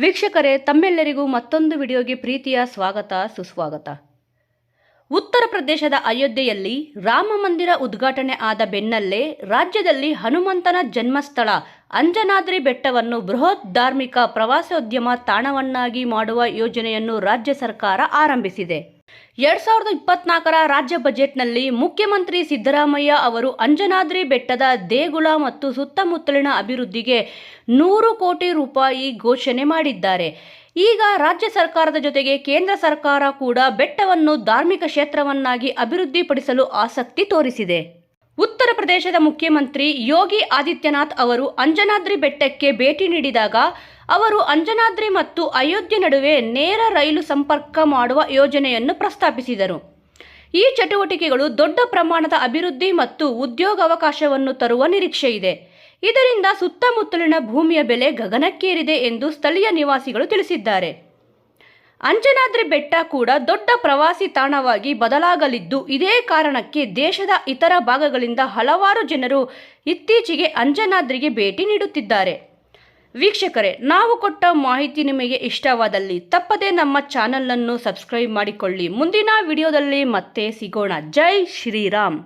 ವೀಕ್ಷಕರೇ, ತಮ್ಮೆಲ್ಲರಿಗೂ ಮತ್ತೊಂದು ವಿಡಿಯೋಗೆ ಪ್ರೀತಿಯ ಸ್ವಾಗತ, ಸುಸ್ವಾಗತ. ಉತ್ತರ ಪ್ರದೇಶದ ಅಯೋಧ್ಯೆಯಲ್ಲಿ ರಾಮ ಮಂದಿರ ಉದ್ಘಾಟನೆ ಆದ ಬೆನ್ನಲ್ಲೇ ರಾಜ್ಯದಲ್ಲಿ ಹನುಮಂತನ ಜನ್ಮಸ್ಥಳ ಅಂಜನಾದ್ರಿ ಬೆಟ್ಟವನ್ನು ಬೃಹತ್ ಧಾರ್ಮಿಕ ಪ್ರವಾಸೋದ್ಯಮ ತಾಣವನ್ನಾಗಿ ಮಾಡುವ ಯೋಜನೆಯನ್ನು ರಾಜ್ಯ ಸರ್ಕಾರ ಆರಂಭಿಸಿದೆ. ಎರಡ್ ಸಾವಿರದ ಇಪ್ಪತ್ನಾಲ್ಕರ ರಾಜ್ಯ ಬಜೆಟ್ನಲ್ಲಿ ಮುಖ್ಯಮಂತ್ರಿ ಸಿದ್ದರಾಮಯ್ಯ ಅವರು ಅಂಜನಾದ್ರಿ ಬೆಟ್ಟದ ದೇಗುಲ ಮತ್ತು ಸುತ್ತಮುತ್ತಲಿನ ಅಭಿವೃದ್ಧಿಗೆ ನೂರು ಕೋಟಿ ರೂಪಾಯಿ ಘೋಷಣೆ ಮಾಡಿದ್ದಾರೆ. ಈಗ ರಾಜ್ಯ ಸರ್ಕಾರದ ಜೊತೆಗೆ ಕೇಂದ್ರ ಸರ್ಕಾರ ಕೂಡ ಬೆಟ್ಟವನ್ನು ಧಾರ್ಮಿಕ ಕ್ಷೇತ್ರವನ್ನಾಗಿ ಅಭಿವೃದ್ಧಿಪಡಿಸಲು ಆಸಕ್ತಿ ತೋರಿಸಿದೆ. ಉತ್ತರ ಪ್ರದೇಶದ ಮುಖ್ಯಮಂತ್ರಿ ಯೋಗಿ ಆದಿತ್ಯನಾಥ್ ಅವರು ಅಂಜನಾದ್ರಿ ಬೆಟ್ಟಕ್ಕೆ ಭೇಟಿ ನೀಡಿದಾಗ ಅವರು ಅಂಜನಾದ್ರಿ ಮತ್ತು ಅಯೋಧ್ಯೆ ನಡುವೆ ನೇರ ರೈಲು ಸಂಪರ್ಕ ಮಾಡುವ ಯೋಜನೆಯನ್ನು ಪ್ರಸ್ತಾಪಿಸಿದರು. ಈ ಚಟುವಟಿಕೆಗಳು ದೊಡ್ಡ ಪ್ರಮಾಣದ ಅಭಿವೃದ್ಧಿ ಮತ್ತು ಉದ್ಯೋಗಾವಕಾಶವನ್ನು ತರುವ ನಿರೀಕ್ಷೆ ಇದೆ. ಇದರಿಂದ ಸುತ್ತಮುತ್ತಲಿನ ಭೂಮಿಯ ಬೆಲೆ ಗಗನಕ್ಕೇರಿದೆ ಎಂದು ಸ್ಥಳೀಯ ನಿವಾಸಿಗಳು ತಿಳಿಸಿದ್ದಾರೆ. ಅಂಜನಾದ್ರಿ ಬೆಟ್ಟ ಕೂಡ ದೊಡ್ಡ ಪ್ರವಾಸಿ ತಾಣವಾಗಿ ಬದಲಾಗಲಿದ್ದು, ಇದೇ ಕಾರಣಕ್ಕೆ ದೇಶದ ಇತರ ಭಾಗಗಳಿಂದ ಹಲವಾರು ಜನರು ಇತ್ತೀಚೆಗೆ ಅಂಜನಾದ್ರಿಗೆ ಭೇಟಿ ನೀಡುತ್ತಿದ್ದಾರೆ. ವೀಕ್ಷಕರೇ, ನಾವು ಕೊಟ್ಟ ಮಾಹಿತಿ ನಿಮಗೆ ಇಷ್ಟವಾದಲ್ಲಿ ತಪ್ಪದೇ ನಮ್ಮ ಚಾನಲನ್ನು ಸಬ್ಸ್ಕ್ರೈಬ್ ಮಾಡಿಕೊಳ್ಳಿ. ಮುಂದಿನ ವಿಡಿಯೋದಲ್ಲಿ ಮತ್ತೆ ಸಿಗೋಣ. ಜೈ ಶ್ರೀರಾಮ್.